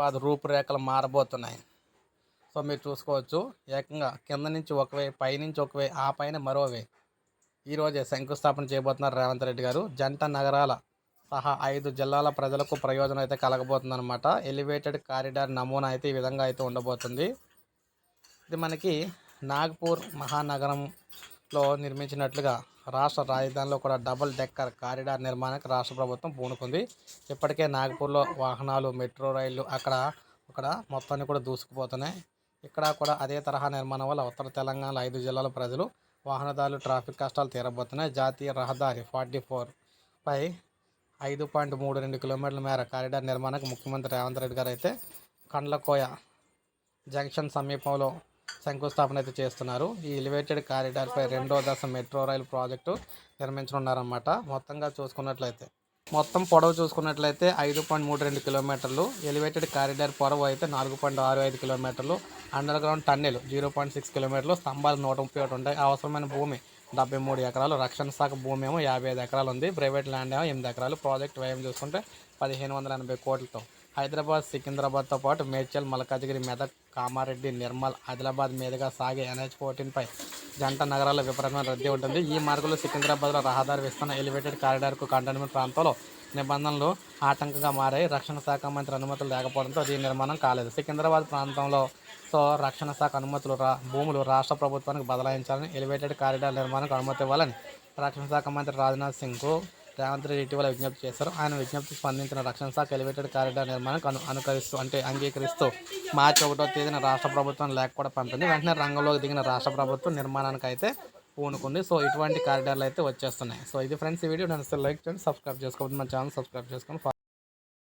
బాధ రూపురేఖలు మారబోతున్నాయి. సో మీరు చూసుకోవచ్చు ఏకంగా కింద నుంచి ఒకవే పైనుంచి ఒకవే ఆ పైన మరోవే ఈరోజే శంకుస్థాపన చేయబోతున్నారు రేవంత్ రెడ్డి గారు. జంట నగరాల సహా ఐదు జిల్లాల ప్రజలకు ప్రయోజనం అయితే కలగబోతుందన్నమాట. ఎలివేటెడ్ కారిడార్ నమూనా అయితే ఈ విధంగా అయితే ఉండబోతుంది. ఇది మనకి నాగ్పూర్ లో నిర్మించినట్లుగా రాష్ట్ర రాజధానిలో కూడా డబుల్ డెక్కర్ కారిడార్ నిర్మాణానికి రాష్ట్ర ప్రభుత్వం పూనుకుంది. ఇప్పటికే నాగపూర్లో వాహనాలు మెట్రో రైళ్ళు అక్కడ అక్కడ మొత్తాన్ని కూడా దూసుకుపోతున్నాయి. ఇక్కడ కూడా అదే తరహా నిర్మాణం వల్ల ఉత్తర తెలంగాణలో ఐదు జిల్లాల ప్రజలు వాహనదారులు ట్రాఫిక్ కష్టాలు తీరబోతున్నాయి. జాతీయ రహదారి ఫార్టీ ఫోర్ పై ఐదు పాయింట్ మూడు రెండు కిలోమీటర్ల మేర కారిడార్ నిర్మాణానికి ముఖ్యమంత్రి రేవంత్ రెడ్డి గారు అయితే కండ్లకోయ జంక్షన్ సమీపంలో శంకుస్థాపన అయితే చేస్తున్నారు. ఈ ఎలివేటెడ్ కారిడార్పై రెండో దశ మెట్రో రైల్ ప్రాజెక్టు నిర్మించనున్నారన్నమాట. మొత్తంగా చూసుకున్నట్లయితే. మొత్తం పొడవు చూసుకున్నట్లయితే ఐదు పాయింట్ మూడు రెండు కిలోమీటర్లు. ఎలివేటెడ్ కారిడార్ పొడవు అయితే నాలుగు పాయింట్ ఆరు ఐదు కిలోమీటర్లు. Underground tunnel zero point six కిలోమీటర్లు. స్తంభాలు నూట ముప్పై ఒకటి ఉంటాయి. అవసరమైన భూమి డెబ్బై మూడు ఎకరాలు. రక్షణ శాఖ భూమి ఏమో యాభై ఐదు ఎకరాలు ఉంది. ప్రైవేట్ ల్యాండ్ ఏమో ఎనిమిది ఎకరాలు. ప్రాజెక్ట్ వ్యయం చూసుకుంటే పదిహేను వందల ఎనభై కోట్లతో. హైదరాబాద్ సికింద్రాబాద్తో పాటు మేడ్చల్ మల్కాజ్గిరి మెదక్ కామారెడ్డి నిర్మల్ ఆదిలాబాద్ మీదుగా సాగే ఎన్హెచ్ ఫోర్టీన్పై జంట నగరాల విపరీతమైన రద్దీ ఉంటుంది. ఈ మార్గంలో సికింద్రాబాద్లో రహదారి విస్తరణ ఎలివేటెడ్ కారిడార్కు కంటైన్మెంట్ ప్రాంతంలో నిబంధనలు ఆటంకంగా మారాయి. రక్షణ శాఖ మంత్రి అనుమతులు లేకపోవడంతో దీని నిర్మాణం కాలేదు. సికింద్రాబాద్ ప్రాంతంలో సో రక్షణ శాఖ అనుమతులు రా భూములు రాష్ట్ర ప్రభుత్వానికి బదలాయించాలని ఎలివేటెడ్ కారిడార్ నిర్మాణానికి అనుమతి ఇవ్వాలని రక్షణ శాఖ మంత్రి రాజ్నాథ్ సింగ్కు రేవంత్ రెడ్డి ఇటీవల విజ్ఞప్తి చేశారు. ఆయన విజ్ఞప్తి స్పందించిన రక్షణ శాఖ ఎలివేటెడ్ కారిడార్ నిర్మాణానికి అను అనుకరిస్తూ అంటే అంగీకరిస్తూ మార్చి ఒకటో తేదీన రాష్ట్ర ప్రభుత్వం లేఖ కూడా పంపింది. వెంటనే రంగంలోకి దిగిన రాష్ట్ర ప్రభుత్వం నిర్మాణానికి అయితే పూనుకుంది. సో ఇటువంటి కారిడార్లు అయితే వచ్చేస్తున్నాయి. సో ఇది ఫ్రెండ్స్ ఈ వీడియో నేను లైక్ చేయండి సబ్స్క్రైబ్ చేసుకోండి మన ఛానల్ సబ్స్క్రైబ్ చేసుకోండి.